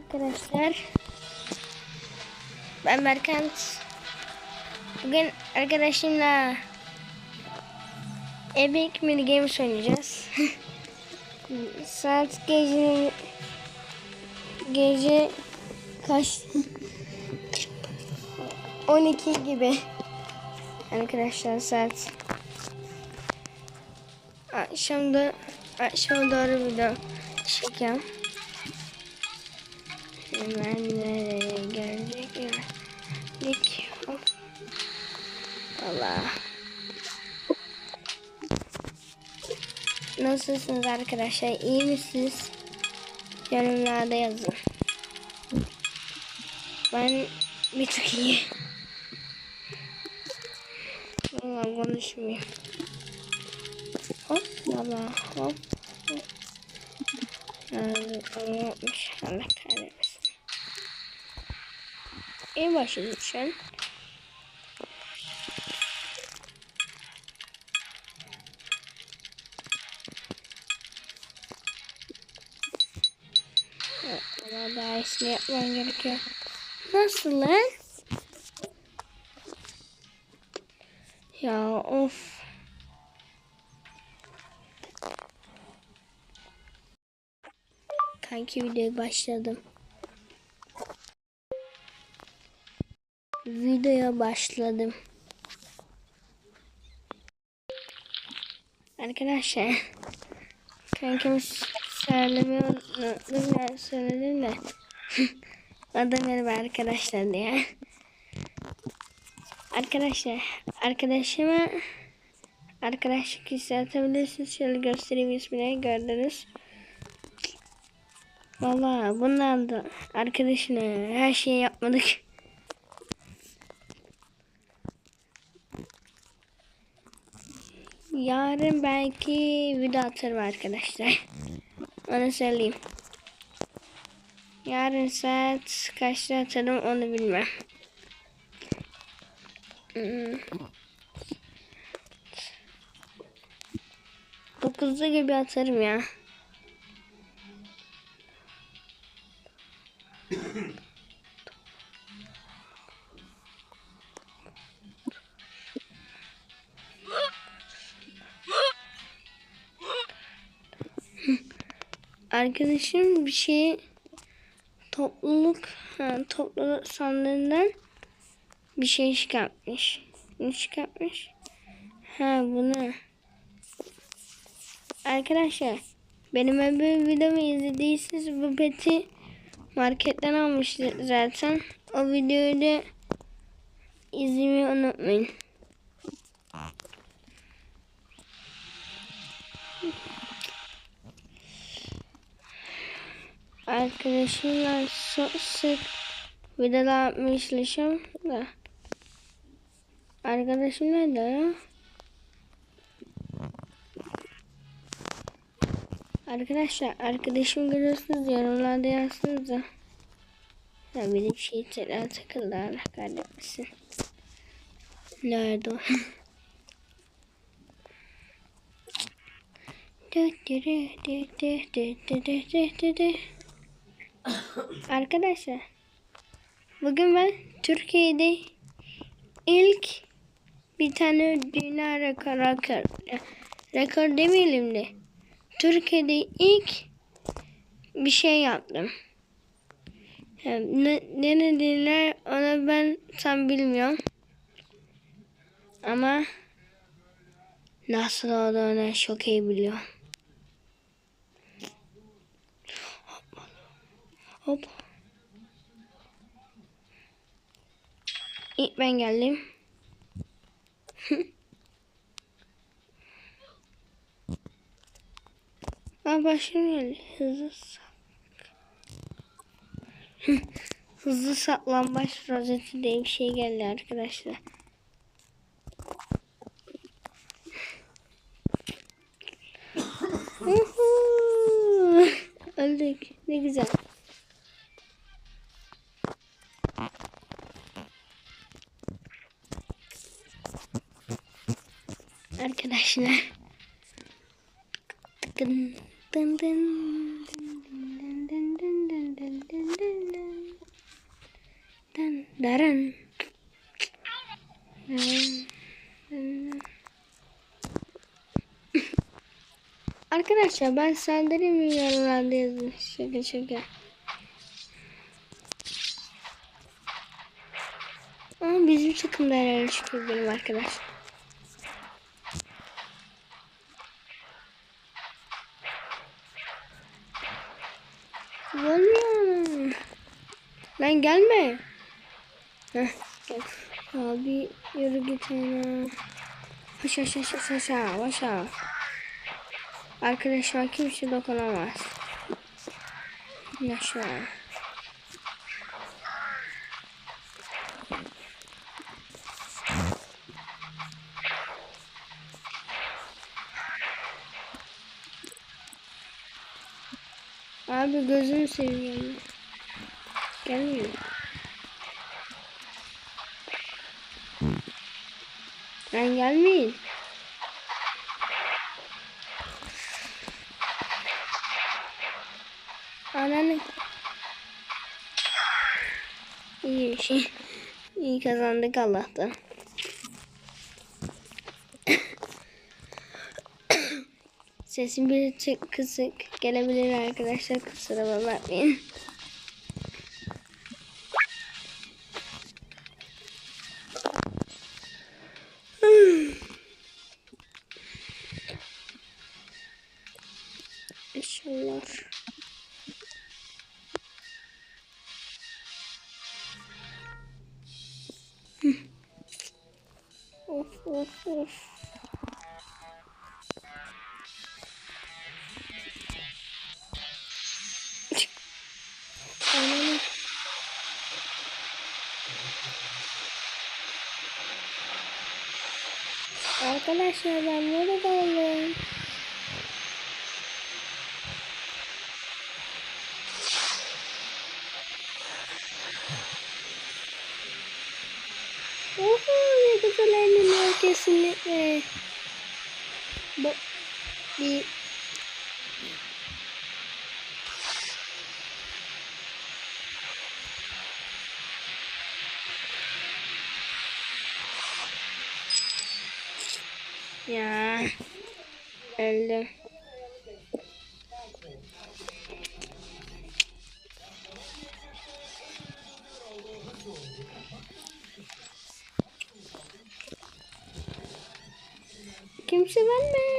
Arkadaşlar. Ben Berkant Bugün arkadaşımla Epic Mini Games oynayacağız. Saat gece Gece Kaç? 12 gibi Arkadaşlar saat. Akşamda Akşama doğru video çekeceğim Hemen nereye gelecek ya? Dik. Hop. Allah. Nasılsınız arkadaşlar? İyi misiniz? Yorumlarda yazın. Ben bir tık iyi. Valla konuşmayayım. Hop valla hop. Yani onu yapmış. İyi başladık şu an. Evet, yapmam gerekiyor. Nasıl lan? Ya of. Kanki videoya başladım. Videoya başladım. Arkadaşlar kankimi söylemeyi unuttum ben söyledim de adı merhaba arkadaşlar diye. Arkadaşlar arkadaşıma arkadaşlık hissedebilirsiniz. Şöyle göstereyim ismini gördünüz. Valla bundan da arkadaşına her şeyi yapmadık. Yarın belki video atarım arkadaşlar. Onu söyleyeyim. Yarın saat kaçta atarım onu bilmem. Hmm. Dokuzda gibi atarım ya. Arkadaşım bir şey topluluk ha, topluluk sandığından bir şey çıkartmış. Ne çıkartmış? Ha bunu. Arkadaşlar benim öbür videomu izlediyseniz bu peti marketten almıştı zaten. O videoyu da izlemeyi unutmayın. Arkadaşımla sık çalışıyorum da. Arkadaşım nerede ya? Arkadaşlar arkadaşım görüyorsunuz yorumlarda yazsınız da. Ya benim şey tekrar takıldı Allah kahretmesin. Nerede o? Arkadaşlar bugün ben Türkiye'de ilk bir tane dünya rekor rekor, rekor demeyelim de Türkiye'de ilk bir şey yaptım. Yani ne, ne dediler onu ben tam bilmiyorum. Ama nasıl olduğunu çok iyi biliyorum. Hop. İlk ben geldim. Aa başım. Hızlı. Hızlı saklambaç rozeti diye bir şey geldi arkadaşlar. Öldük. Ne güzel. Deren. Arkadaşlar ben saldırı mı yorumlarda yazın. Şaka şaka. Ama bizim takımda herhalde çıkıyor benim arkadaş. Valla. Lan gelme. Heh. Abi yürü git yana. Aşağı aşağı aşağı aşağı aşağı. Arkadaşlar kimse dokunamaz. Yaşa. Abi gözünü seveyim. Gelmiyor. Ben gelmeyin. Ananı. İyi bir şey. İyi kazandık Allah'tan. Sesim bir tık kısık gelebilir arkadaşlar kusura bakmayın. İnşallah. Of of of. Arkadaşlar ben nerede kaldım? Oho ne güzel eğleniyor kesinlikle. Bu bir 50. Kimse vermiyor.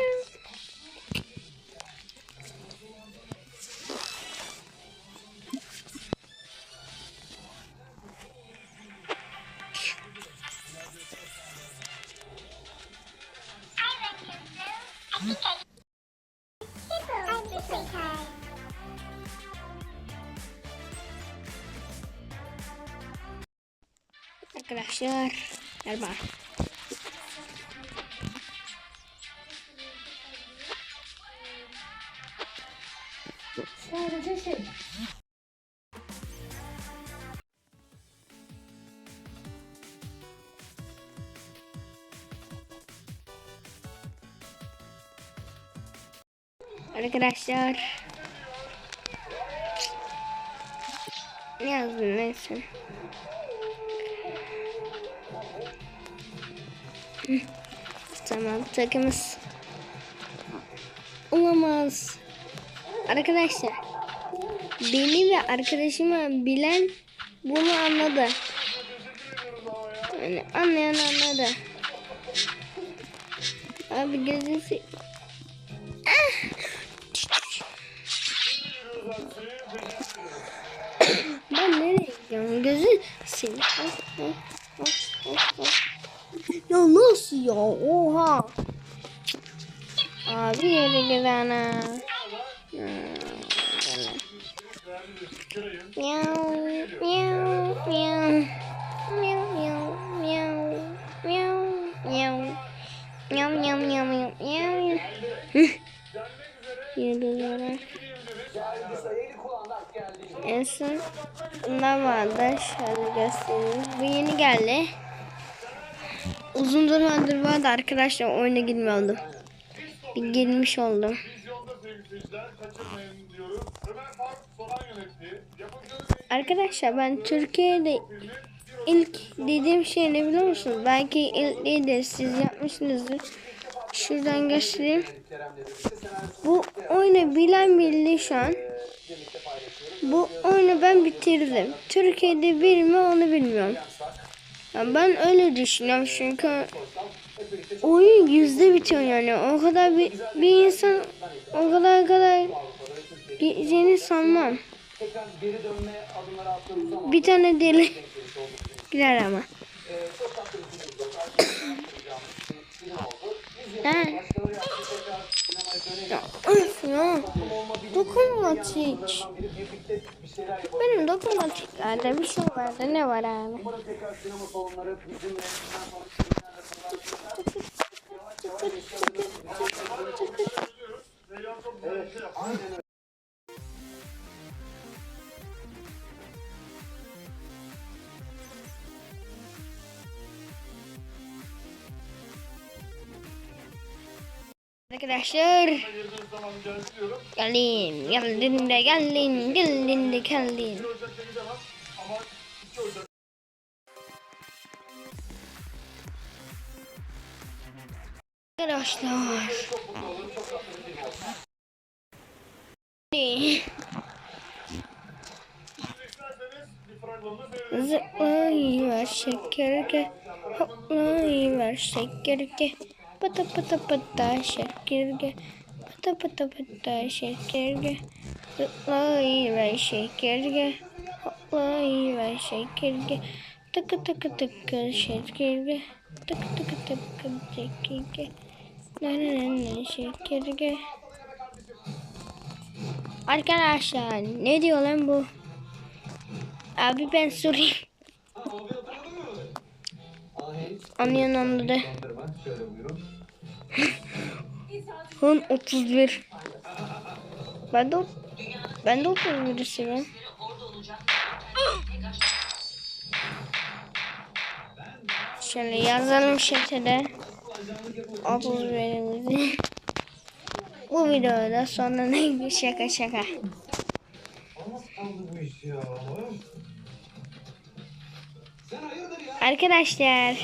Arkadaşlar merhaba. Sadece şey. Arkadaşlar. Ne yazdın neyse. Tamam takımız. Olamaz. Arkadaşlar. Beni ve arkadaşımı bilen bunu anladı. Yani anlayan anladı. Abi gözünü Ben nereye gidiyorum? Gözün seni. Ya nasıl ya? Oha. Abi yere gidene. Miau, miau, miau. Miau, miau, miau. Miau, miau. Miau, miau, miau, miau, miau. En son bundan vardı. Şöyle göstereyim. Bu yeni geldi. Arkadaşlar oyuna girmiyordum. Bir girmiş oldum. Arkadaşlar ben Türkiye'de ilk dediğim şey ne biliyor musunuz? Belki ilk de siz yapmışsınızdır. Şuradan göstereyim. Bu oyunu bilen bildi şu an. Bu oyunu ben bitirdim. Türkiye'de bir mi onu bilmiyorum. Ya ben öyle düşünüyorum çünkü oyun yüzde bitiyor yani. O kadar bir, bir insan o kadar kadar gideceğini sanmam. Bir tane deli gider ama. Ne? Ya, öf ya. Dokunmatik. Benim dokunmatiklerde bir şey vardı. Ne var abi? Arkadaşlar Girdiğiniz zaman diyorum. gelin geldin de geldin geldin de geldin. Bir Ocak'ta gidemem ama 2 Ocak Arkadaşlar. Zıplayıver şekerge Hoplayıver şekerge Pata pata pata şekerge Pata pata pata şekerge Zıplayıver şekerge Hoplayıver şekerge Tıkı tıkı tıkı şekerge Tıkı tıkı tıkı şekerge Nananana şekerge Arkadaşlar ne diyor lan bu? Abi ben sorayım. Anlayan anladı. Hun 31. Ben de ben de 31 istiyorum. Şöyle yazalım şekilde. 31'imizi. Bu videoda sonra ne şaka şaka. Arkadaşlar.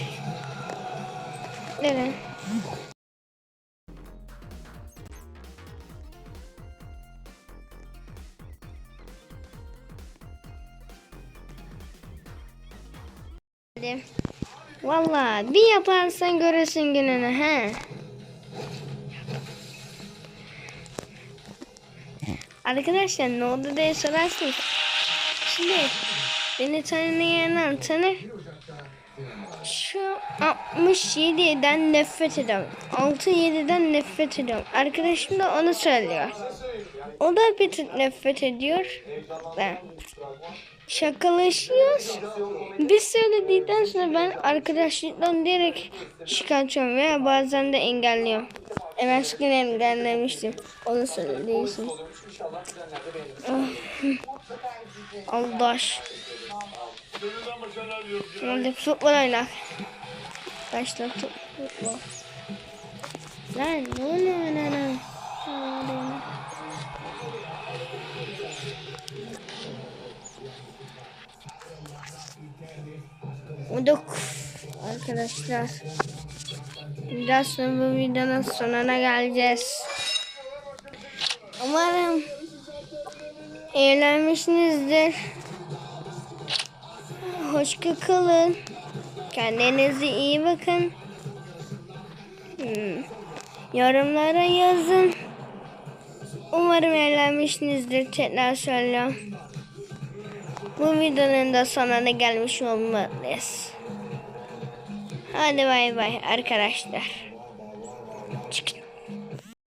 Evet. Valla bir yaparsan görürsün gününü he. Arkadaşlar ne oldu diye sorarsınız. Şimdi beni tanıyanlar tanır. Şu 67'den nefret ediyorum. 6-7'den nefret ediyorum. Arkadaşım da onu söylüyor. O da bir tık nefret ediyor. Ben. Şakalaşıyoruz. Biz söyledikten sonra ben arkadaşlıktan direkt çıkartıyorum veya bazen de engelliyorum. Evet sıkın engellemiştim. Onu söylediğim Aldaş. Gönülden Hadi futbol oynak. Başla futbol. Lan ne oluyor lan? Uduk arkadaşlar. Biraz sonra bu videonun sonuna geleceğiz. Umarım eğlenmişsinizdir. Hoşça kalın. Kendinize iyi bakın. Hmm. Yorumlara yazın. Umarım eğlenmişsinizdir. Tekrar söylüyorum. Bu videonun da sonuna gelmiş olmalıyız. Hadi bay bay arkadaşlar. Çıkın.